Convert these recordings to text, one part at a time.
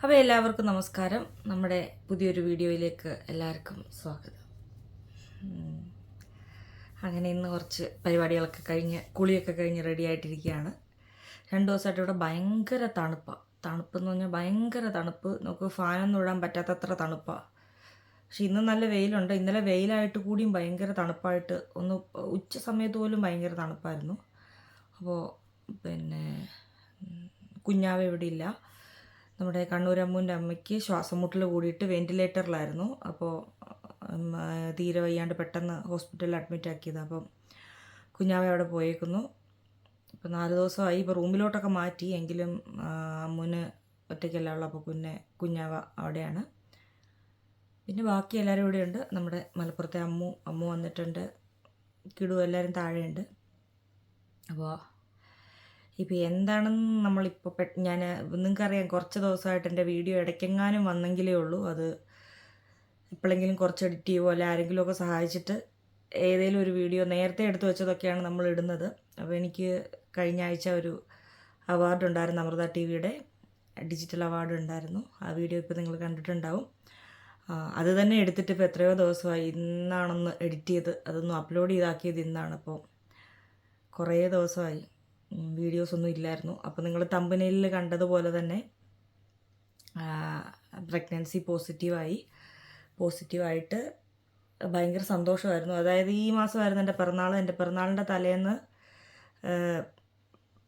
അപ്പോൾ എല്ലാവർക്കും നമസ്കാരം. നമ്മുടെ പുതിയൊരു വീഡിയോയിലേക്ക് എല്ലാവർക്കും സ്വാഗതം. അങ്ങനെ ഇന്ന് കുറച്ച് പരിപാടികളൊക്കെ കഴിഞ്ഞ് കുളിയൊക്കെ കഴിഞ്ഞ് റെഡി ആയിട്ടിരിക്കുകയാണ്. രണ്ട് ദിവസമായിട്ട് ഇവിടെ ഭയങ്കര തണുപ്പാണ് തണുപ്പെന്ന് പറഞ്ഞാൽ ഭയങ്കര തണുപ്പ്. നമുക്ക് ഫാനൊന്നും ഇടാൻ പറ്റാത്തത്ര തണുപ്പാണ് പക്ഷെ ഇന്ന് നല്ല വെയിലുണ്ട്. ഇന്നലെ വെയിലായിട്ട് കൂടിയും ഭയങ്കര തണുപ്പായിട്ട് ഒന്ന് ഉച്ച സമയത്ത് പോലും ഭയങ്കര തണുപ്പായിരുന്നു. അപ്പോൾ പിന്നെ കുഞ്ഞാവ ഇവിടെ ഇല്ല. നമ്മുടെ കണ്ണൂരമ്മൂന്റെ അമ്മയ്ക്ക് ശ്വാസം മുട്ടൽ കൂടിയിട്ട് വെന്റിലേറ്ററിലായിരുന്നു അപ്പോൾ തീരെ വയ്യാണ്ട് പെട്ടെന്ന് ഹോസ്പിറ്റലിൽ അഡ്മിറ്റ് ആക്കിയത്. അപ്പം കുഞ്ഞാവ അവിടെ പോയേക്കുന്നു. ഇപ്പോൾ നാല് ദിവസമായി ഇപ്പോൾ റൂമിലോട്ടൊക്കെ മാറ്റി. എങ്കിലും അമ്മൂന് ഒറ്റയ്ക്കല്ല ഉള്ളു. അപ്പോൾ കുഞ്ഞെ കുഞ്ഞാവ അവിടെയാണ്. പിന്നെ ബാക്കി എല്ലാവരും ഇവിടെ ഉണ്ട് നമ്മുടെ മലപ്പുറത്തെ അമ്മു അമ്മു വന്നിട്ടുണ്ട്. കിടു എല്ലാവരും താഴെയുണ്ട്. അപ്പോൾ ഇപ്പോൾ എന്താണെന്ന് നമ്മളിപ്പോൾ പെ ഞാൻ നിങ്ങൾക്കറിയാം കുറച്ച് ദിവസമായിട്ട് എന്റെ വീഡിയോ ഇടയ്ക്കെങ്ങാനും വന്നെങ്കിലേ ഉള്ളൂ. അത് എപ്പോഴെങ്കിലും കുറച്ച് എഡിറ്റ് ചെയ്യുമോ അല്ല ആരെങ്കിലുമൊക്കെ സഹായിച്ചിട്ട് ഏതെങ്കിലും ഒരു വീഡിയോ നേരത്തെ എടുത്തു വെച്ചതൊക്കെയാണ് നമ്മൾ ഇടുന്നത്. അപ്പോൾ എനിക്ക് കഴിഞ്ഞ ആഴ്ച ഒരു അവാർഡ് ഉണ്ടായിരുന്നു അമൃത ടി വിയുടെ ഡിജിറ്റൽ അവാർഡ് ഉണ്ടായിരുന്നു. ആ വീഡിയോ ഇപ്പോൾ നിങ്ങൾ കണ്ടിട്ടുണ്ടാവും. അത് തന്നെ എടുത്തിട്ട് ഇപ്പോൾ എത്രയോ ദിവസമായി. ഇന്നാണെന്ന് എഡിറ്റ് ചെയ്ത് അതൊന്നും അപ്ലോഡ് ചെയ്താക്കിയത് ഇന്നാണ്. അപ്പോൾ കുറേ ദിവസമായി. വീഡിയോസ് ഒന്നും ഇല്ലായിരുന്നു. അപ്പോൾ നിങ്ങൾ തമ്പനയിൽ കണ്ടതുപോലെ തന്നെ പ്രഗ്നൻസി പോസിറ്റീവായി പോസിറ്റീവായിട്ട് ഭയങ്കര സന്തോഷമായിരുന്നു. അതായത് ഈ മാസമായിരുന്നു എന്റെ പിറന്നാൾ എന്റെ പിറന്നാളിന്റെ തലേന്ന്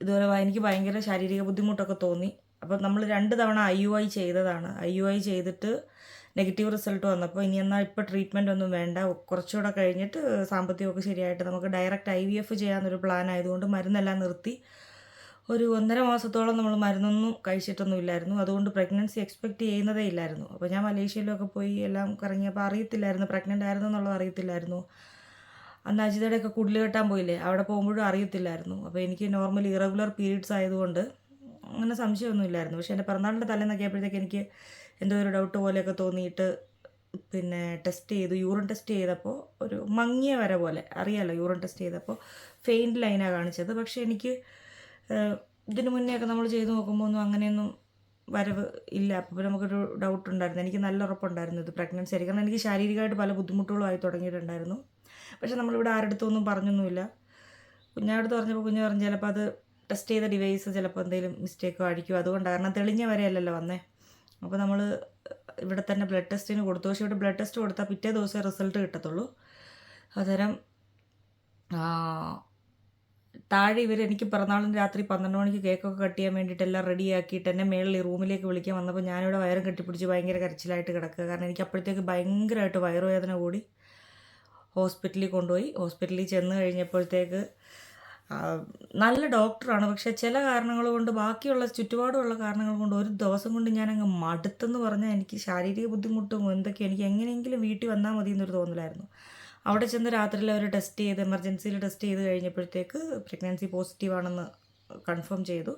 ഇതുപോലെ എനിക്ക് ഭയങ്കര ശാരീരിക ബുദ്ധിമുട്ടൊക്കെ തോന്നി. അപ്പോൾ നമ്മൾ രണ്ട് തവണ ഐ യു ഐ ചെയ്തതാണ്. ഐ യു ഐ ചെയ്തിട്ട് നെഗറ്റീവ് റിസൾട്ട് വന്നപ്പോൾ ഇനി എന്നാൽ ഇപ്പോൾ ട്രീറ്റ്മെന്റ് ഒന്നും വേണ്ട. കുറച്ചുകൂടെ കഴിഞ്ഞിട്ട് സാമ്പത്തികമൊക്കെ ശരിയായിട്ട് നമുക്ക് ഡയറക്റ്റ് ഐ വി എഫ് ചെയ്യാമെന്നൊരു പ്ലാൻ ആയതുകൊണ്ട് മരുന്നെല്ലാം നിർത്തി. ഒരു ഒന്നര മാസത്തോളം നമ്മൾ മരുന്നൊന്നും കഴിച്ചിട്ടൊന്നും ഇല്ലായിരുന്നു. അതുകൊണ്ട് പ്രഗ്നൻസി എക്സ്പെക്റ്റ് ചെയ്യുന്നതേ ഇല്ലായിരുന്നു. അപ്പോൾ ഞാൻ മലേഷ്യയിലൊക്കെ പോയി എല്ലാം കറങ്ങിയപ്പോൾ അറിയത്തില്ലായിരുന്നു. പ്രഗ്നന്റ് ആയിരുന്നു എന്നുള്ളത് അറിയത്തില്ലായിരുന്നു. അന്ന് അജിതയുടെയൊക്കെ കുടിൽ കെട്ടാൻ പോയില്ലേ? അവിടെ പോകുമ്പോഴും അറിയത്തില്ലായിരുന്നു. അപ്പോൾ എനിക്ക് നോർമലി ഇറഗുലർ പീരീഡ്സ് ആയതുകൊണ്ട് അങ്ങനെ സംശയമൊന്നും ഇല്ലായിരുന്നു. പക്ഷേ എന്റെ പിറന്നാളിന്റെ തലേന്നൊക്കെ ആയപ്പോഴത്തേക്ക് എനിക്ക് എന്തോ ഒരു ഡൗട്ട് പോലെയൊക്കെ തോന്നിയിട്ട് പിന്നെ ടെസ്റ്റ് ചെയ്തു. യൂറിൻ ടെസ്റ്റ് ചെയ്തപ്പോൾ ഒരു മങ്ങിയ വര പോലെ. അറിയാലോ യൂറിൻ ടെസ്റ്റ് ചെയ്തപ്പോൾ ഫെയിന്റ് ലൈനാണ് കാണിച്ചത്. പക്ഷേ എനിക്ക് ഇതിനു മുന്നേ ഒക്കെ നമ്മൾ ചെയ്ത് നോക്കുമ്പോൾ ഒന്നും അങ്ങനെയൊന്നും വരവ് ഇല്ല. അപ്പോൾ നമുക്കൊരു ഡൗട്ട് ഉണ്ടായിരുന്നു. എനിക്ക് നല്ല ഉറപ്പുണ്ടായിരുന്നു ഇത് പ്രഗ്നൻസി ആയിരിക്കും കാരണം എനിക്ക് ശാരീരികമായിട്ട് പല ബുദ്ധിമുട്ടുകളും ആയി തുടങ്ങിയിട്ടുണ്ടായിരുന്നു. പക്ഷെ നമ്മളിവിടെ ആരടുത്തൊന്നും പറഞ്ഞൊന്നുമില്ല. കുഞ്ഞാടുത്ത് പറഞ്ഞപ്പോൾ കുഞ്ഞ് പറഞ്ഞു ചിലപ്പോൾ അത് ടെസ്റ്റ് ചെയ്ത ഡിവൈസ് ചിലപ്പോൾ എന്തെങ്കിലും മിസ്റ്റേക്കോ ആയിരിക്കും. അതുകൊണ്ടാണ് കാരണം തെളിഞ്ഞ വരെയല്ലല്ലോ വന്നേ. അപ്പോൾ നമ്മൾ ഇവിടെ തന്നെ ബ്ലഡ് ടെസ്റ്റിന് കൊടുത്തു. പക്ഷേ ഇവിടെ ബ്ലഡ് ടെസ്റ്റ് കൊടുത്താൽ പിറ്റേ ദിവസമേ റിസൾട്ട് കിട്ടത്തുള്ളൂ. അന്നേരം താഴെ ഇവർ എനിക്ക് പിറന്നാളിന് രാത്രി പന്ത്രണ്ട് മണിക്ക് കേക്കൊക്കെ കട്ട് ചെയ്യാൻ വേണ്ടിയിട്ട് എല്ലാം റെഡിയാക്കിയിട്ട് എന്നെ മേളിൽ റൂമിലേക്ക് വിളിക്കാൻ വന്നപ്പോൾ ഞാനിവിടെ വയറും കെട്ടിപ്പിടിച്ച് ഭയങ്കര കരച്ചിലായിട്ട് കിടക്കുക. കാരണം എനിക്ക് അപ്പോഴത്തേക്ക് ഭയങ്കരമായിട്ട് വയറുവേദന കൂടി. ഹോസ്പിറ്റലിൽ കൊണ്ടുപോയി. ഹോസ്പിറ്റലിൽ ചെന്ന് കഴിഞ്ഞപ്പോഴത്തേക്ക് നല്ല ഡോക്ടറാണ്. പക്ഷേ ചില കാരണങ്ങൾ കൊണ്ട് ബാക്കിയുള്ള ചുറ്റുപാടുമുള്ള കാരണങ്ങൾ കൊണ്ട് ഒരു ദിവസം കൊണ്ട് ഞാൻ അങ്ങ് മടുത്തെന്ന് പറഞ്ഞാൽ എനിക്ക് ശാരീരിക ബുദ്ധിമുട്ടും എന്തൊക്കെ എനിക്ക് എങ്ങനെയെങ്കിലും വീട്ടിൽ വന്നാൽ മതി എന്നൊരു തോന്നലായിരുന്നു. അവിടെ ചെന്ന് രാത്രിയിൽ അവർ ടെസ്റ്റ് ചെയ്ത് എമർജൻസിയിൽ ടെസ്റ്റ് ചെയ്ത് കഴിഞ്ഞപ്പോഴത്തേക്ക് പ്രഗ്നൻസി പോസിറ്റീവാണെന്ന് കൺഫേം ചെയ്തു.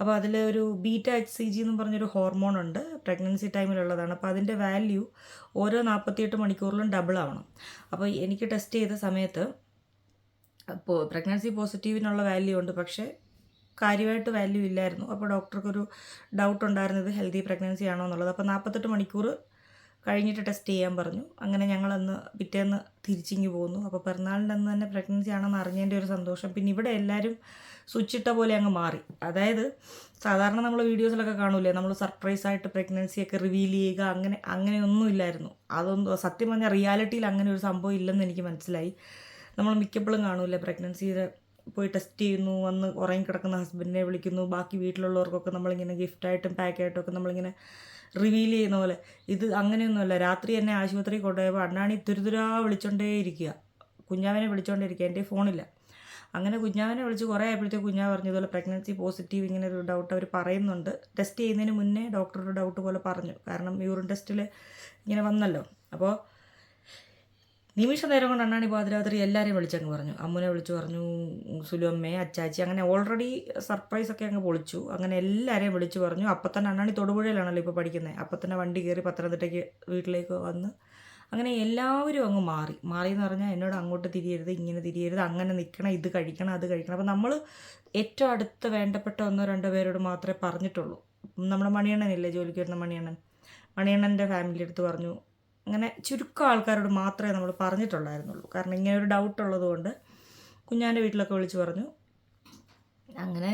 അപ്പോൾ അതിൽ ഒരു ബീറ്റ എച്ച് സി ജി എന്ന് പറഞ്ഞൊരു ഹോർമോൺ ഉണ്ട്. പ്രഗ്നൻസി ടൈമിലുള്ളതാണ്. അപ്പോൾ അതിന്റെ വാല്യൂ ഓരോ നാൽപ്പത്തിയെട്ട് മണിക്കൂറിലും ഡബിൾ ആവണം അപ്പോൾ എനിക്ക് ടെസ്റ്റ് ചെയ്ത സമയത്ത് അപ്പോൾ പ്രഗ്നൻസി പോസിറ്റീവിനുള്ള വാല്യൂ ഉണ്ട്. പക്ഷേ കാര്യമായിട്ട് വാല്യൂ ഇല്ലായിരുന്നു. അപ്പോൾ ഡോക്ടർക്കൊരു ഡൗട്ട് ഉണ്ടായിരുന്നത് ഹെൽത്തി പ്രഗ്നൻസി ആണോ എന്നുള്ളത്. അപ്പോൾ നാൽപ്പത്തെട്ട് മണിക്കൂർ കഴിഞ്ഞിട്ട് ടെസ്റ്റ് ചെയ്യാൻ പറഞ്ഞു. അങ്ങനെ ഞങ്ങളന്ന് പിറ്റേന്ന് തിരിച്ചിങ്ങി പോന്നു. അപ്പോൾ പിറന്നാളിന്റെ അന്ന് തന്നെ പ്രഗ്നൻസി ആണെന്ന് അറിഞ്ഞതിന്റെ ഒരു സന്തോഷം. പിന്നെ ഇവിടെ എല്ലാവരും സ്വിച്ച് ഇട്ട പോലെ അങ്ങ് മാറി. അതായത് സാധാരണ നമ്മൾ വീഡിയോസിലൊക്കെ കാണൂലേ നമ്മൾ സർപ്രൈസ് ആയിട്ട് പ്രഗ്നൻസി ഒക്കെ റിവീൽ ചെയ്യുക അങ്ങനെ അങ്ങനെയൊന്നും ഇല്ലായിരുന്നു. അതൊന്നും സത്യം പറഞ്ഞാൽ റിയാലിറ്റിയിൽ അങ്ങനെ ഒരു സംഭവം ഇല്ലെന്ന് എനിക്ക് മനസ്സിലായി. നമ്മൾ മിക്കപ്പോഴും കാണൂല്ലേ? പ്രഗ്നൻസിയുടെ പോയി ടെസ്റ്റ് ചെയ്യുന്നു വന്ന് ഉറങ്ങി കിടക്കുന്ന ഹസ്ബൻഡിനെ വിളിക്കുന്നു ബാക്കി വീട്ടിലുള്ളവർക്കൊക്കെ നമ്മളിങ്ങനെ ഗിഫ്റ്റായിട്ടും പാക്കായിട്ടും ഒക്കെ നമ്മളിങ്ങനെ റിവീൽ ചെയ്യുന്ന പോലെ. ഇത് അങ്ങനെയൊന്നുമല്ല. രാത്രി എന്നെ ആശുപത്രിയിൽ കൊണ്ടുപോയപ്പോൾ അണ്ണാണി തുരുതുരാ വിളിച്ചോണ്ടേ ഇരിക്കുക കുഞ്ഞാവിനെ വിളിച്ചോണ്ടേ ഇരിക്കുക എന്റെ ഫോണില്ല. അങ്ങനെ കുഞ്ഞാവിനെ വിളിച്ച് കുറേ ആയപ്പോഴത്തേക്ക് കുഞ്ഞാവ് പറഞ്ഞു ഇതുപോലെ പ്രഗ്നൻസി പോസിറ്റീവ് ഇങ്ങനെ ഒരു ഡൗട്ട് അവർ പറയുന്നുണ്ട്. ടെസ്റ്റ് ചെയ്യുന്നതിന് മുന്നേ ഡോക്ടറുടെ ഡൗട്ട് പോലെ പറഞ്ഞു. കാരണം യൂറിൻ ടെസ്റ്റിൽ ഇങ്ങനെ വന്നല്ലോ. അപ്പോൾ നിമിഷ നേരം കൊണ്ട് അണ്ണാണി പാതിരാത്രി എല്ലാവരെയും വിളിച്ചങ്ങ് പറഞ്ഞു. അമ്മുനെ വിളിച്ചു പറഞ്ഞു സുലു അമ്മയെ അച്ചാച്ചി അങ്ങനെ ഓൾറെഡി സർപ്രൈസ് ഒക്കെ അങ്ങ് പൊളിച്ചു. അങ്ങനെ എല്ലാവരെയും വിളിച്ചു പറഞ്ഞു. അപ്പം തന്നെ അണ്ണാണി തൊടുപുഴയിലാണല്ലോ ഇപ്പോൾ പഠിക്കുന്നത് അപ്പം തന്നെ വണ്ടി കയറി പത്തനംതിട്ടയ്ക്ക് വീട്ടിലേക്ക് വന്ന് അങ്ങനെ എല്ലാവരും അങ്ങ് മാറി. മാറി എന്ന് പറഞ്ഞാൽ എന്നോട് അങ്ങോട്ട് തിരിയരുത് ഇങ്ങനെ തിരിയരുത് അങ്ങനെ നിൽക്കണം ഇത് കഴിക്കണം അത് കഴിക്കണം. അപ്പം നമ്മൾ ഏറ്റവും അടുത്ത് വേണ്ടപ്പെട്ട ഒന്നോ രണ്ടോ പേരോട് മാത്രമേ പറഞ്ഞിട്ടുള്ളൂ. നമ്മുടെ മണിയണ്ണനില്ലേ ജോലിക്ക് വരുന്ന മണിയണ്ണൻ? മണിയണ്ണന്റെ ഫാമിലി അടുത്ത് പറഞ്ഞു അങ്ങനെ ചുരുക്കം ആൾക്കാരോട് മാത്രമേ നമ്മൾ പറഞ്ഞിട്ടുണ്ടായിരുന്നുള്ളൂ കാരണം ഇങ്ങനെ ഒരു ഡൗട്ട് ഉള്ളതുകൊണ്ട് കുഞ്ഞാന്റെ വീട്ടിലൊക്കെ വിളിച്ച് പറഞ്ഞു. അങ്ങനെ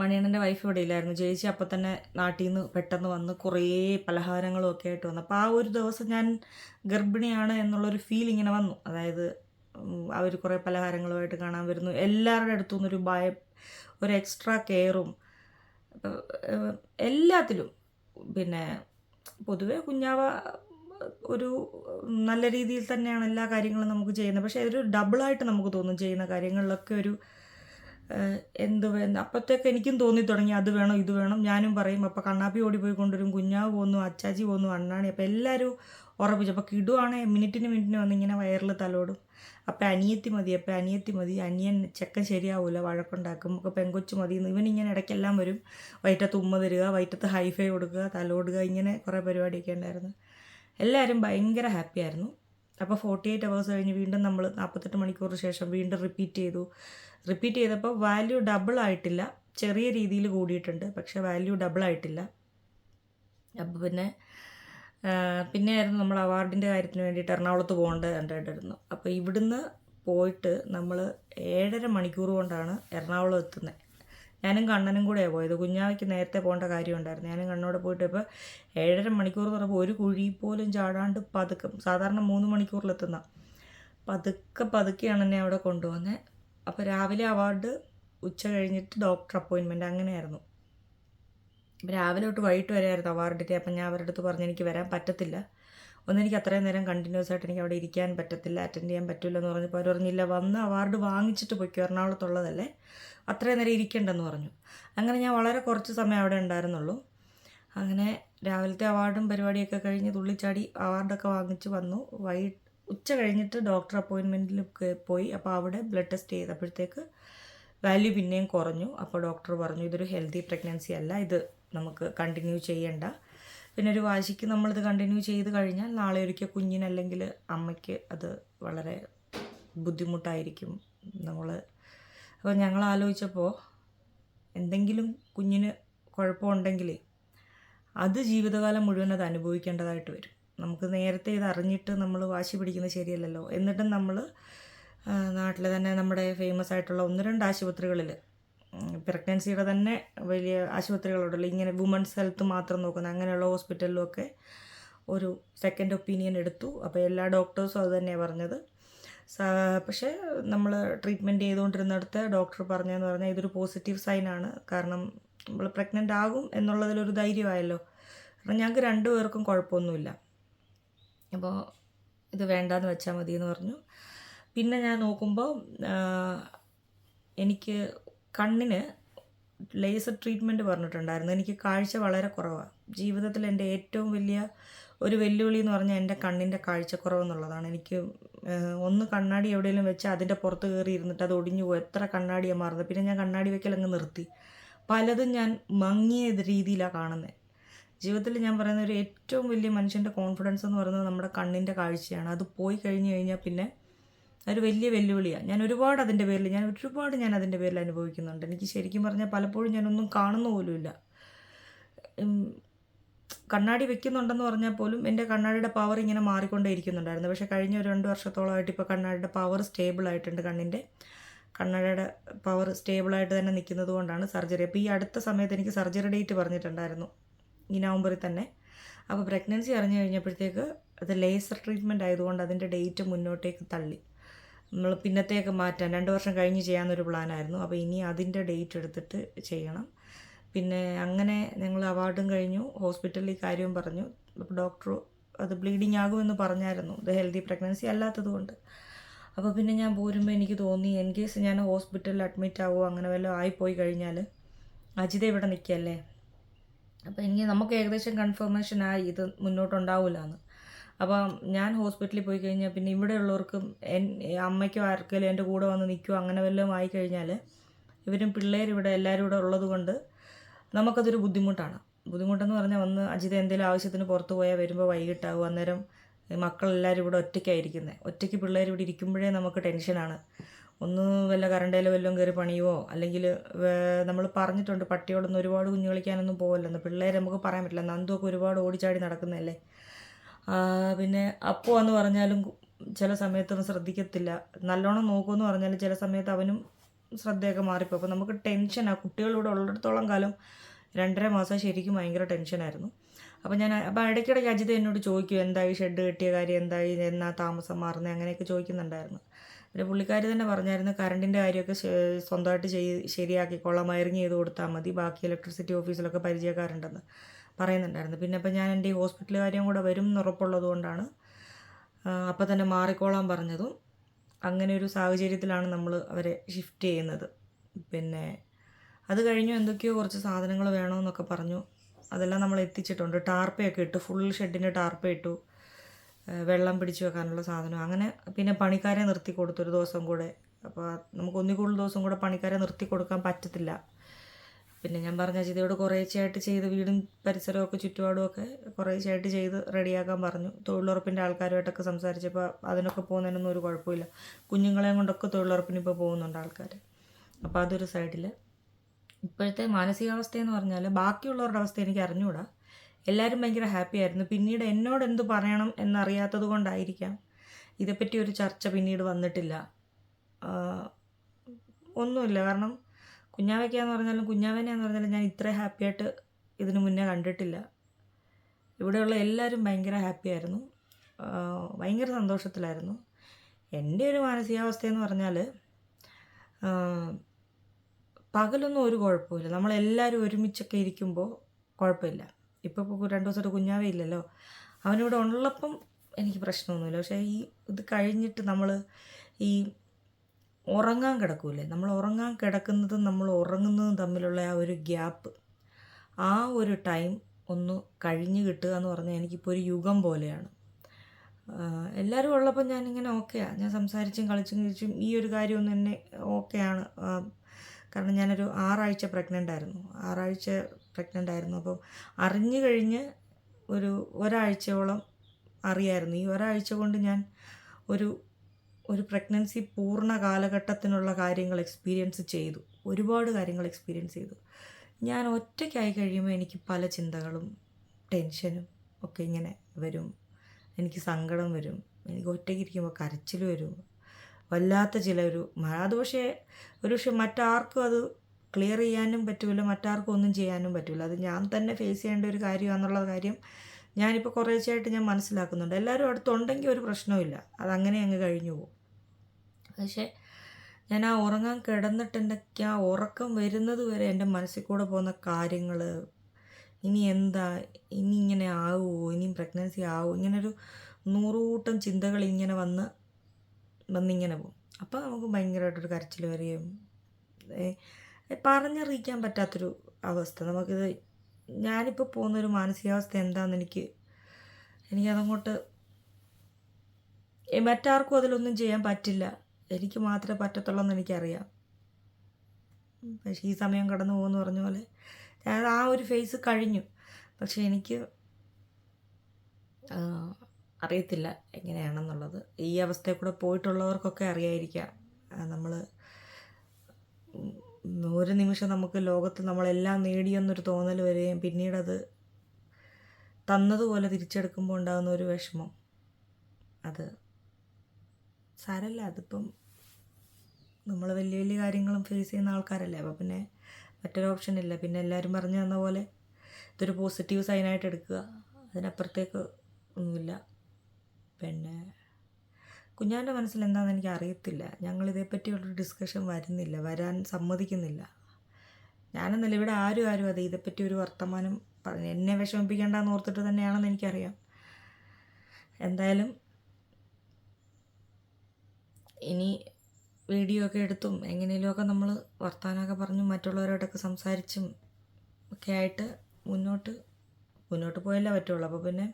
മണിയണ്ണന്റെ വൈഫ് ഇവിടെ ഇല്ലായിരുന്നു. ചേച്ചി അപ്പം തന്നെ നാട്ടിൽ നിന്ന് പെട്ടെന്ന് വന്ന് കുറേ പലഹാരങ്ങളും ഒക്കെ ആയിട്ട് വന്നു. അപ്പോൾ ആ ഒരു ദിവസം ഞാൻ ഗർഭിണിയാണ് എന്നുള്ളൊരു ഫീൽ ഇങ്ങനെ വന്നു. അതായത് അവർ കുറേ പലഹാരങ്ങളുമായിട്ട് കാണാൻ വരുന്നു. എല്ലാവരുടെ അടുത്തു നിന്നൊരു ഭയ ഒരു എക്സ്ട്രാ കെയറും എല്ലാത്തിലും. പിന്നെ പൊതുവെ കുഞ്ഞാവ ഒരു നല്ല രീതിയിൽ തന്നെയാണ് എല്ലാ കാര്യങ്ങളും നമുക്ക് ചെയ്യുന്നത്. പക്ഷേ ഒരു ഡബിളായിട്ട് നമുക്ക് തോന്നും ചെയ്യുന്ന കാര്യങ്ങളിലൊക്കെ ഒരു എന്ത് അപ്പോഴത്തേക്ക് എനിക്കും തോന്നി തുടങ്ങി അത് വേണം ഇത് വേണം. ഞാനും പറയും അപ്പോൾ കണ്ണാപ്പി ഓടി പോയി കൊണ്ടുവരും. കുഞ്ഞാവ് പോന്നു അച്ചാച്ചി പോന്നു അണ്ണാണി. അപ്പോൾ എല്ലാവരും ഉറപ്പിച്ചു. അപ്പോൾ കിടുവാണെ മിനിറ്റിന് മിനിറ്റിന് വന്ന് ഇങ്ങനെ വയറിൽ തലോടും. അപ്പം അനിയത്തി മതി അപ്പം അനിയത്തി മതി. അനിയൻ ചെക്കൻ ശരിയാവില്ല വഴക്കുണ്ടാക്കും. ഒക്കെ പെങ്കൊച്ചു മതി ഇങ്ങനെ ഇടയ്ക്കെല്ലാം വരും. വൈറ്റത്ത് ഉമ്മ തരിക വൈറ്റത്ത് ഹൈഫൈ കൊടുക്കുക തലോടുക ഇങ്ങനെ കുറേ പരിപാടിയൊക്കെ ഉണ്ടായിരുന്നു. എല്ലാവരും ഭയങ്കര ഹാപ്പി ആയിരുന്നു. അപ്പോൾ ഫോർട്ടി എയ്റ്റ് അവേഴ്സ് കഴിഞ്ഞ് വീണ്ടും നമ്മൾ നാൽപ്പത്തെട്ട് മണിക്കൂർ ശേഷം വീണ്ടും റിപ്പീറ്റ് ചെയ്തു. റിപ്പീറ്റ് ചെയ്തപ്പോൾ വാല്യൂ ഡബിൾ ആയിട്ടില്ല. ചെറിയ രീതിയിൽ കൂടിയിട്ടുണ്ട്. പക്ഷേ വാല്യൂ ഡബിൾ ആയിട്ടില്ല. അപ്പോൾ പിന്നെ പിന്നെ പിന്നെയായിരുന്നു നമ്മൾ അവാർഡിന്റെ കാര്യത്തിന് വേണ്ടിയിട്ട് എറണാകുളത്ത് പോകേണ്ടത് കണ്ടായിട്ടായിരുന്നു അപ്പോൾ ഇവിടുന്ന് പോയിട്ട് നമ്മൾ ഏഴര മണിക്കൂർ കൊണ്ടാണ് എറണാകുളം എത്തുന്നത്. ഞാനും കണ്ണനും കൂടെയാണ് പോയത്. കുഞ്ഞാവയ്ക്ക് നേരത്തെ പോകേണ്ട കാര്യമുണ്ടായിരുന്നു. ഞാനും കണ്ണോടെ പോയിട്ട് ഇപ്പോൾ ഏഴര മണിക്കൂർ തുറപ്പോൾ ഒരു കുഴി പോലും ചാടാണ്ട് പതുക്കെ സാധാരണ മൂന്ന് മണിക്കൂറിലെത്തുന്ന പതുക്കെ പതുക്കെയാണ് എന്നെ അവിടെ കൊണ്ടുവന്നത് അപ്പോൾ രാവിലെ അവാർഡ് ഉച്ച കഴിഞ്ഞിട്ട് ഡോക്ടർ അപ്പോയിൻമെന്റ് അങ്ങനെയായിരുന്നു. രാവിലെ തൊട്ട് വൈകിട്ട് വരെയായിരുന്നു അവാർഡിന്റെ അപ്പം ഞാൻ അവരുടെ അടുത്ത് പറഞ്ഞ് എനിക്ക് വരാൻ പറ്റത്തില്ല. ഒന്ന് എനിക്ക് അത്രയും നേരം കണ്ടിന്യൂസ് ആയിട്ട് എനിക്ക് അവിടെ ഇരിക്കാൻ പറ്റത്തില്ല അറ്റൻഡ് ചെയ്യാൻ പറ്റില്ല എന്ന് പറഞ്ഞപ്പോൾ അവർ പറഞ്ഞില്ല വന്ന് അവാർഡ് വാങ്ങിച്ചിട്ട് പൊയ്ക്കോ എറണാകുളത്തുള്ളതല്ലേ അത്രയും നേരം ഇരിക്കേണ്ടെന്ന് പറഞ്ഞു. അങ്ങനെ ഞാൻ വളരെ കുറച്ച് സമയം അവിടെ ഉണ്ടായിരുന്നുള്ളൂ. അങ്ങനെ രാവിലത്തെ അവാർഡും പരിപാടിയൊക്കെ കഴിഞ്ഞ് തുള്ളിച്ചാടി അവാർഡൊക്കെ വാങ്ങിച്ച് വന്നു. വൈകിട്ട് ഉച്ച കഴിഞ്ഞിട്ട് ഡോക്ടർ അപ്പോയിൻമെന്റിൽ പോയി. അപ്പോൾ അവിടെ ബ്ലഡ് ടെസ്റ്റ് ചെയ്തപ്പോഴത്തേക്ക് വാല്യൂ പിന്നെയും കുറഞ്ഞു. അപ്പോൾ ഡോക്ടർ പറഞ്ഞു ഇതൊരു ഹെൽത്തി പ്രഗ്നൻസി അല്ല ഇത് നമുക്ക് കണ്ടിന്യൂ ചെയ്യണ്ട. പിന്നെ ഒരു വാശിക്ക് നമ്മളിത് കണ്ടിന്യൂ ചെയ്ത് കഴിഞ്ഞാൽ നാളെ ഒരിക്കൽ കുഞ്ഞിനല്ലെങ്കിൽ അമ്മയ്ക്ക് അത് വളരെ ബുദ്ധിമുട്ടായിരിക്കും നമ്മൾ അപ്പോൾ ഞങ്ങൾ ആലോചിച്ചപ്പോൾ എന്തെങ്കിലും കുഞ്ഞിന് കുഴപ്പമുണ്ടെങ്കിൽ അത് ജീവിതകാലം മുഴുവൻ അത് അനുഭവിക്കേണ്ടതായിട്ട് വരും. നമുക്ക് നേരത്തെ ഇത് അറിഞ്ഞിട്ട് നമ്മൾ വാശി പിടിക്കുന്നത് ശരിയല്ലല്ലോ. എന്നിട്ടും നമ്മൾ നാട്ടിൽ തന്നെ നമ്മുടെ ഫേമസ് ആയിട്ടുള്ള ഒന്ന് രണ്ട് ആശുപത്രികളിൽ പ്രഗ്നൻസിയുടെ തന്നെ വലിയ ആശുപത്രികളുണ്ടല്ലോ ഇങ്ങനെ വുമൺസ് ഹെൽത്ത് മാത്രം നോക്കുന്ന. അങ്ങനെയുള്ള ഹോസ്പിറ്റലിലൊക്കെ ഒരു സെക്കൻഡ് ഒപ്പീനിയൻ എടുത്തു. അപ്പോൾ എല്ലാ ഡോക്ടേഴ്സും അത് തന്നെയാണ് പറഞ്ഞത്. പക്ഷേ നമ്മൾ ട്രീറ്റ്മെന്റ് ചെയ്തുകൊണ്ടിരുന്നിടത്ത് ഡോക്ടർ പറഞ്ഞതെന്ന് പറഞ്ഞാൽ ഇതൊരു പോസിറ്റീവ് സൈനാണ് കാരണം നമ്മൾ പ്രഗ്നന്റ് ആകും എന്നുള്ളതിലൊരു ധൈര്യമായല്ലോ. കാരണം ഞങ്ങൾക്ക് രണ്ടുപേർക്കും കുഴപ്പമൊന്നുമില്ല. അപ്പോൾ ഇത് വേണ്ടാന്ന് വെച്ചാൽ മതി എന്ന് പറഞ്ഞു. പിന്നെ ഞാൻ നോക്കുമ്പോൾ എനിക്ക് കണ്ണിന് ലേസർ ട്രീറ്റ്മെന്റ് പറഞ്ഞിട്ടുണ്ടായിരുന്നു. എനിക്ക് കാഴ്ച വളരെ കുറവാണ് ജീവിതത്തിൽ എന്റെ ഏറ്റവും വലിയ ഒരു വെല്ലുവിളി എന്ന് പറഞ്ഞാൽ എന്റെ കണ്ണിന്റെ കാഴ്ചക്കുറവെന്നുള്ളതാണ് എനിക്ക് ഒന്ന് കണ്ണാടി എവിടെയെങ്കിലും വെച്ച് അതിന്റെ പുറത്ത് കയറി ഇരുന്നിട്ട് അത് ഒടിഞ്ഞു പോകും എത്ര കണ്ണാടിയാണ് മാറുന്നത്. പിന്നെ ഞാൻ കണ്ണാടി വെക്കൽ അങ്ങ് നിർത്തി. പലതും ഞാൻ മങ്ങിയ രീതിയിലാണ് കാണുന്നത് ജീവിതത്തിൽ ഞാൻ പറയുന്ന ഒരു ഏറ്റവും വലിയ മനുഷ്യന്റെ കോൺഫിഡൻസ് എന്ന് പറയുന്നത് നമ്മുടെ കണ്ണിന്റെ കാഴ്ചയാണ്. അത് പോയി കഴിഞ്ഞു കഴിഞ്ഞാൽ പിന്നെ അതൊരു വലിയ വെല്ലുവിളിയാണ് ഞാൻ ഒരുപാട് അതിന്റെ പേരിൽ ഞാൻ ഒരുപാട് ഞാൻ അതിന്റെ പേരിൽ അനുഭവിക്കുന്നുണ്ട്. എനിക്ക് ശരിക്കും പറഞ്ഞാൽ പലപ്പോഴും ഞാനൊന്നും കാണുന്ന പോലുമില്ല. കണ്ണാടി വെക്കുന്നുണ്ടെന്ന് പറഞ്ഞാൽ പോലും എന്റെ കണ്ണാടിയുടെ പവർ ഇങ്ങനെ മാറിക്കൊണ്ടേ ഇരിക്കുന്നുണ്ടായിരുന്നു. പക്ഷേ കഴിഞ്ഞ ഒരു രണ്ട് വർഷത്തോളമായിട്ട് ഇപ്പോൾ കണ്ണാടിയുടെ പവർ സ്റ്റേബിൾ ആയിട്ടുണ്ട് കണ്ണിന്റെ. കണ്ണാടിയുടെ പവർ സ്റ്റേബിളായിട്ട് തന്നെ നിൽക്കുന്നത് കൊണ്ടാണ് സർജറി. അപ്പോൾ ഈ അടുത്ത സമയത്ത് എനിക്ക് സർജറി ഡേറ്റ് പറഞ്ഞിട്ടുണ്ടായിരുന്നു ഈ നവംബറിൽ തന്നെ. അപ്പോൾ പ്രഗ്നൻസി അറിഞ്ഞു കഴിഞ്ഞപ്പോഴത്തേക്ക് അത് ലേസർ ട്രീറ്റ്മെന്റ് ആയതുകൊണ്ട് അതിന്റെ ഡേറ്റ് മുന്നോട്ടേക്ക് തള്ളി. നമ്മൾ പിന്നത്തേക്ക് മാറ്റാൻ രണ്ട് വർഷം കഴിഞ്ഞ് ചെയ്യാമെന്നൊരു പ്ലാനായിരുന്നു. അപ്പോൾ ഇനി അതിന്റെ ഡേറ്റ് എടുത്തിട്ട് ചെയ്യണം. പിന്നെ അങ്ങനെ ഞങ്ങൾ അവാർഡും കഴിഞ്ഞു. ഹോസ്പിറ്റലിൽ കാര്യവും പറഞ്ഞു. അപ്പോൾ ഡോക്ടർ അത് ബ്ലീഡിങ് ആകുമെന്ന് പറഞ്ഞായിരുന്നു. ഇത് ഹെൽത്തി പ്രഗ്നൻസി അല്ലാത്തതുകൊണ്ട് അപ്പോൾ പിന്നെ ഞാൻ പോരുമ്പോൾ എനിക്ക് തോന്നി ഇൻ കേസ് ഞാൻ ഹോസ്പിറ്റലിൽ അഡ്മിറ്റ് ആവുമോ അങ്ങനെ വല്ലതും ആയിപ്പോയി കഴിഞ്ഞാൽ അജിത ഇവിടെ നിൽക്കുകയല്ലേ? അപ്പോൾ എനിക്ക് നമുക്ക് ഏകദേശം കൺഫർമേഷൻ ആയി ഇത് മുന്നോട്ടുണ്ടാവില്ല എന്ന്. അപ്പം ഞാൻ ഹോസ്പിറ്റലിൽ പോയി കഴിഞ്ഞാൽ പിന്നെ ഇവിടെയുള്ളവർക്കും എൻ അമ്മയ്ക്കോ ആർക്കെങ്കിലും എന്റെ കൂടെ വന്ന് നിൽക്കുമോ അങ്ങനെ വല്ലതും ആയി കഴിഞ്ഞാൽ ഇവരും പിള്ളേരിവിടെ ഇവിടെ എല്ലാവരും ഇവിടെ ഉള്ളത് കൊണ്ട് നമുക്കതൊരു ബുദ്ധിമുട്ടാണ്. ബുദ്ധിമുട്ടെന്ന് പറഞ്ഞാൽ വന്ന് അജിത എന്തെങ്കിലും ആവശ്യത്തിന് പുറത്ത് പോയാൽ വരുമ്പോൾ വൈകിട്ടാവും അന്നേരം മക്കളെല്ലാവരും ഇവിടെ ഒറ്റയ്ക്കായിരിക്കുന്നത് ഒറ്റയ്ക്ക് പിള്ളേർ ഇവിടെ ഇരിക്കുമ്പോഴേ നമുക്ക് ടെൻഷനാണ്. ഒന്ന് വല്ല കറണ്ടയിലോ വല്ലതും കയറി പണിയോ അല്ലെങ്കിൽ നമ്മൾ പറഞ്ഞിട്ടുണ്ട് പട്ടിയോടൊന്നും ഒരുപാട് കുഞ്ഞു കളിക്കാനൊന്നും പോകല്ലെന്ന് പിള്ളേരെ നമുക്ക് പറയാൻ പറ്റില്ല. നന്ദുവൊക്കെ ഒരുപാട് ഓടിച്ചാടി നടക്കുന്നതല്ലേ? പിന്നെ അപ്പു എന്ന് പറഞ്ഞാലും ചില സമയത്തൊന്നും ശ്രദ്ധിക്കത്തില്ല. നല്ലോണം നോക്കുമെന്ന് പറഞ്ഞാലും ചില സമയത്ത് അവനും ശ്രദ്ധയൊക്കെ മാറിപ്പോ അപ്പോൾ നമുക്ക് ടെൻഷനാണ് കുട്ടികളിവിടെ ഉള്ളിടത്തോളം കാലം രണ്ടര മാസം ശരിക്കും ഭയങ്കര ടെൻഷനായിരുന്നു. അപ്പോൾ ഞാൻ അപ്പോൾ ഇടയ്ക്കിടയ്ക്ക് അജിത എന്നോട് ചോദിക്കും എന്തായി ഷെഡ് കെട്ടിയ കാര്യം? എന്തായി? എന്നാ താമസം മാറുന്നത്? അങ്ങനെയൊക്കെ ചോദിക്കുന്നുണ്ടായിരുന്നു. പിന്നെ പുള്ളിക്കാരി തന്നെ പറഞ്ഞായിരുന്നു കറണ്ടിന്റെ കാര്യമൊക്കെ സ്വന്തമായിട്ട് ശരിയാക്കി ശരിയാക്കിക്കൊള്ളാം വയറിങ് ചെയ്ത് കൊടുത്താൽ മതി. ബാക്കി ഇലക്ട്രിസിറ്റി ഓഫീസിലൊക്കെ പരിചയക്കാരുണ്ടെന്ന്. പറയുന്നുണ്ടായിരുന്നു. പിന്നെ അപ്പം ഞാൻ എന്റെ ഈ ഹോസ്പിറ്റൽ കാര്യം കൂടെ വരും എന്നുറപ്പുള്ളത് കൊണ്ടാണ് അപ്പം തന്നെ മാറിക്കോളാൻ പറഞ്ഞതും അങ്ങനെ ഒരു സാഹചര്യത്തിലാണ് നമ്മൾ അവരെ ഷിഫ്റ്റ് ചെയ്യുന്നത്. പിന്നെ അത് കഴിഞ്ഞു എന്തൊക്കെയോ കുറച്ച് സാധനങ്ങൾ വേണമെന്നൊക്കെ പറഞ്ഞു. അതെല്ലാം നമ്മൾ എത്തിച്ചിട്ടുണ്ട്. ടാർപ്പയൊക്കെ ഇട്ടു ഫുൾ ഷെഡിന് ടാർപ്പ ഇട്ടു വെള്ളം പിടിച്ചു വെക്കാനുള്ള സാധനം. അങ്ങനെ പിന്നെ പണിക്കാരെ നിർത്തി കൊടുത്തു ഒരു ദിവസം കൂടെ. അപ്പോൾ നമുക്ക് ഒന്നിൽ കൂടുതൽ ദിവസം കൂടെ പണിക്കാരെ നിർത്തി കൊടുക്കാൻ പറ്റത്തില്ല. പിന്നെ ഞാൻ പറഞ്ഞ ചിതയോട് കുറേശ്ശെയായിട്ട് ചെയ്ത് വീടും പരിസരവും ഒക്കെ ചുറ്റുപാടും ഒക്കെ കുറേശ്ശെയായിട്ട് ചെയ്ത് റെഡിയാക്കാൻ പറഞ്ഞു. തൊഴിലുറപ്പിന്റെ ആൾക്കാരുമായിട്ടൊക്കെ സംസാരിച്ചപ്പോൾ അതിനൊക്കെ പോകുന്നതിനൊന്നും ഒരു കുഴപ്പമില്ല. കുഞ്ഞുങ്ങളെയും കൊണ്ടൊക്കെ തൊഴിലുറപ്പിന് ഇപ്പോൾ പോകുന്നുണ്ട് ആൾക്കാർ. അപ്പോൾ അതൊരു സൈഡിൽ. ഇപ്പോഴത്തെ മാനസികാവസ്ഥയെന്ന് പറഞ്ഞാൽ ബാക്കിയുള്ളവരുടെ അവസ്ഥ എനിക്ക് അറിഞ്ഞുകൂടാ. എല്ലാവരും ഭയങ്കര ഹാപ്പി ആയിരുന്നു. പിന്നീട് എന്നോട് എന്ത് പറയണം എന്നറിയാത്തത് കൊണ്ടായിരിക്കാം ഇതേപ്പറ്റി ഒരു ചർച്ച പിന്നീട് വന്നിട്ടില്ല. ഒന്നുമില്ല. കാരണം കുഞ്ഞാവയ്ക്കാന്ന് പറഞ്ഞാലും കുഞ്ഞാവനെന്ന് പറഞ്ഞാലും ഞാൻ ഇത്ര ഹാപ്പി ആയിട്ട് ഇതിനു മുന്നേ കണ്ടിട്ടില്ല. ഇവിടെയുള്ള എല്ലാവരും ഭയങ്കര ഹാപ്പി ആയിരുന്നു ആ, ഭയങ്കര സന്തോഷത്തിലായിരുന്നു. എന്റെ ഒരു മാനസികാവസ്ഥയെന്ന് പറഞ്ഞാൽ പകലൊന്നും ഒരു കുഴപ്പമില്ല നമ്മളെല്ലാവരും ഒരുമിച്ചൊക്കെ ഇരിക്കുമ്പോൾ കുഴപ്പമില്ല. ഇപ്പോൾ ഇപ്പോൾ രണ്ട് ദിവസമായിട്ട് കുഞ്ഞാവേ ഇല്ലല്ലോ. അവനിവിടെ ഉള്ളപ്പം എനിക്ക് പ്രശ്നമൊന്നുമില്ല. പക്ഷേ ഈ ഇത് കഴിഞ്ഞിട്ട് നമ്മൾ ഈ ഉറങ്ങാൻ കിടക്കൂലേ. നമ്മൾ ഉറങ്ങാൻ കിടക്കുന്നതും നമ്മൾ ഉറങ്ങുന്നതും തമ്മിലുള്ള ആ ഒരു ഗ്യാപ്പ് ആ ഒരു ടൈം ഒന്ന് കഴിഞ്ഞ് കിട്ടുക എന്ന് പറഞ്ഞാൽ എനിക്കിപ്പോൾ ഒരു യുഗം പോലെയാണ്. എല്ലാവരും ഉള്ളപ്പോൾ ഞാനിങ്ങനെ ഓക്കെയാണ് ഞാൻ സംസാരിച്ചും കളിച്ചും കഴിച്ചും ഈ ഒരു കാര്യമൊന്നും എന്നെ ഓക്കെയാണ് കാരണം ഞാനൊരു ആറാഴ്ച പ്രഗ്നന്റ് ആയിരുന്നു. ആറാഴ്ച പ്രഗ്നന്റ് ആയിരുന്നു. അപ്പം അറിഞ്ഞു കഴിഞ്ഞ് ഒരു ഒരാഴ്ചയോളം അറിയായിരുന്നു. ഈ ഒരാഴ്ച കൊണ്ട് ഞാൻ ഒരു ഒരു പ്രഗ്നൻസി പൂർണ കാലഘട്ടത്തിനുള്ള കാര്യങ്ങൾ എക്സ്പീരിയൻസ് ചെയ്തു. ഒരുപാട് കാര്യങ്ങൾ എക്സ്പീരിയൻസ് ചെയ്തു. ഞാൻ ഒറ്റയ്ക്കായി കഴിയുമ്പോൾ എനിക്ക് പല ചിന്തകളും ടെൻഷനും ഒക്കെ ഇങ്ങനെ വരും. എനിക്ക് സങ്കടം വരും. എനിക്ക് ഒറ്റയ്ക്ക് ഇരിക്കുമ്പോൾ കരച്ചിൽ വരും. വല്ലാത്ത ചില ഒരു അത് പക്ഷേ ഒരു പക്ഷേ മറ്റാർക്കും അത് ക്ലിയർ ചെയ്യാനും പറ്റില്ല മറ്റാർക്കും ഒന്നും ചെയ്യാനും പറ്റില്ല അത് ഞാൻ തന്നെ ഫേസ് ചെയ്യേണ്ട ഒരു കാര്യമാണെന്നുള്ള കാര്യം ഞാനിപ്പോൾ കുറേശ്ശായിട്ട് ഞാൻ മനസ്സിലാക്കുന്നുണ്ട്. എല്ലാവരും അടുത്തുണ്ടെങ്കിൽ ഒരു പ്രശ്നവുമില്ല. അതങ്ങനെ അങ്ങ് കഴിഞ്ഞു പോകും. പക്ഷേ ഞാൻ ആ ഉറങ്ങാൻ കിടന്നിട്ട് എന്റെ ആ ഉറക്കം വരുന്നത് വരെ എന്റെ മനസ്സിൽ കൂടെ പോകുന്ന കാര്യങ്ങൾ ഇനി എന്താ ഇനി ഇങ്ങനെ ആവുമോ ഇനിയും പ്രഗ്നൻസി ആവുമോ ഇങ്ങനൊരു നൂറുകൂട്ടം ചിന്തകൾ ഇങ്ങനെ വന്ന് വന്നിങ്ങനെ പോകും. അപ്പോൾ നമുക്ക് ഭയങ്കരമായിട്ടൊരു കരച്ചിൽ വരികയും പറഞ്ഞറിയിക്കാൻ പറ്റാത്തൊരു അവസ്ഥ. നമുക്കിത് ഞാനിപ്പോൾ പോകുന്നൊരു മാനസികാവസ്ഥ എന്താണെന്ന് എനിക്ക് എനിക്കതങ്ങോട്ട് മറ്റാർക്കും അതിലൊന്നും ചെയ്യാൻ പറ്റില്ല. എനിക്ക് മാത്രമേ പറ്റത്തുള്ളൂ എന്ന് എനിക്കറിയാം. പക്ഷേ ഈ സമയം കടന്നു പോകുമെന്ന് പറഞ്ഞ പോലെ. ഞാൻ ആ ഒരു ഫേസ് കഴിഞ്ഞു. പക്ഷേ എനിക്ക് അറിയത്തില്ല എങ്ങനെയാണെന്നുള്ളത്. ഈ അവസ്ഥയിൽ കൂടെ പോയിട്ടുള്ളവർക്കൊക്കെ അറിയായിരിക്കാം. നമ്മൾ ഒരു നിമിഷം നമുക്ക് ലോകത്ത് നമ്മളെല്ലാം നേടിയെന്നൊരു തോന്നൽ വരികയും പിന്നീടത് തന്നതുപോലെ തിരിച്ചെടുക്കുമ്പോൾ ഉണ്ടാകുന്ന ഒരു വിഷമം. അത് സാരല്ല അതിപ്പം നമ്മൾ വലിയ വലിയ കാര്യങ്ങളും ഫേസ് ചെയ്യുന്ന ആൾക്കാരല്ലേ? അപ്പോൾ പിന്നെ മറ്റൊരു ഓപ്ഷൻ ഇല്ല. പിന്നെ എല്ലാവരും പറഞ്ഞു തന്ന പോലെ ഇതൊരു പോസിറ്റീവ് സൈനായിട്ട് എടുക്കുക. അതിനപ്പുറത്തേക്ക് ഒന്നുമില്ല. പിന്നെ കുഞ്ഞാന്റെ മനസ്സിൽ എന്താണെന്ന് എനിക്ക് അറിയത്തില്ല. ഞങ്ങൾ ഇതേപ്പറ്റിയുള്ളൊരു ഡിസ്കഷൻ വരുന്നില്ല. വരാൻ സമ്മതിക്കുന്നില്ല. ഞാനെന്നല്ല ഇവിടെ ആരും ആരും അതെ ഇതേപ്പറ്റി ഒരു വർത്തമാനം പറഞ്ഞു എന്നെ വിഷമിപ്പിക്കേണ്ടെന്ന് ഓർത്തിട്ട് തന്നെയാണെന്ന് എനിക്കറിയാം. എന്തായാലും ഇനി വീഡിയോ ഒക്കെ എടുത്തും എങ്ങനെയെങ്കിലുമൊക്കെ നമ്മൾ വർത്തമാനമൊക്കെ പറഞ്ഞും മറ്റുള്ളവരോടൊക്കെ സംസാരിച്ചും ഒക്കെ ആയിട്ട് മുന്നോട്ട് മുന്നോട്ട് പോയല്ലേ പറ്റുള്ളൂ. അപ്പോൾ പിന്നെ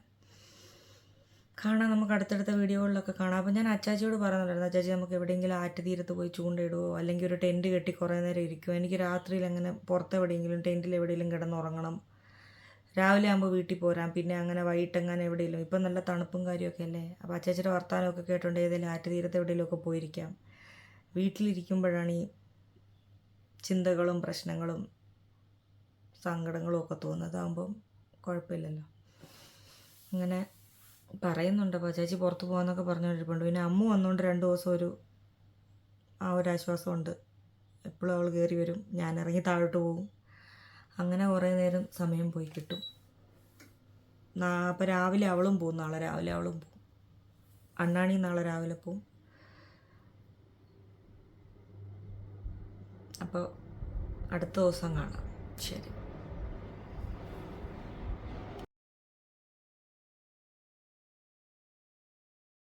കാണാം നമുക്ക് അടുത്തടുത്ത വീഡിയോകളിലൊക്കെ കാണാം. അപ്പോൾ ഞാൻ അച്ചാച്ചിയോട് പറയുന്നുണ്ടായിരുന്നു അച്ചാച്ചി നമുക്ക് എവിടെയെങ്കിലും ആറ്റ് തീരത്ത് പോയി ചൂണ്ടയിടുവോ? അല്ലെങ്കിൽ ഒരു ടെന്റ് കെട്ടി കുറേ നേരം ഇരിക്കുമോ എനിക്ക് രാത്രിയിൽ അങ്ങനെ പുറത്തെവിടെയെങ്കിലും ടെന്റിൽ എവിടെയെങ്കിലും കിടന്നുറങ്ങണം. രാവിലെ ആകുമ്പോൾ വീട്ടിൽ പോരാം. പിന്നെ അങ്ങനെ വൈകിട്ടെങ്ങനെ എവിടെയെങ്കിലും. ഇപ്പം നല്ല തണുപ്പും കാര്യമൊക്കെ അല്ലേ? അപ്പോൾ അച്ചാച്ചിയുടെ വർത്തമാനമൊക്കെ കേട്ടോണ്ട് ഏതെങ്കിലും ആറ്റ് തീരത്ത് എവിടെയെങ്കിലുമൊക്കെ പോയിരിക്കാം. വീട്ടിലിരിക്കുമ്പോഴാണ് ഈ ചിന്തകളും പ്രശ്നങ്ങളും സങ്കടങ്ങളും ഒക്കെ തോന്നുന്നത്. അതാകുമ്പം കുഴപ്പമില്ലല്ലോ. അങ്ങനെ പറയുന്നുണ്ട്. അപ്പോൾ ചേച്ചി പുറത്ത് പോകാമെന്നൊക്കെ പറഞ്ഞുകൊണ്ടിരിപ്പുണ്ട് പിന്നെ അമ്മ വന്നുകൊണ്ട് രണ്ട് ദിവസം ഒരു ആ ഒരു ആശ്വാസമുണ്ട്. എപ്പോഴും അവൾ കയറി വരും. ഞാൻ ഇറങ്ങി താഴോട്ട് പോകും. അങ്ങനെ കുറേ നേരം സമയം പോയി കിട്ടും. അപ്പോൾ രാവിലെ അവളും പോകും നാളെ രാവിലെ അവളും പോകും അണ്ണാണി നാളെ രാവിലെ പോവും. അപ്പോൾ അടുത്ത ദിവസം കാണാം. ശരി.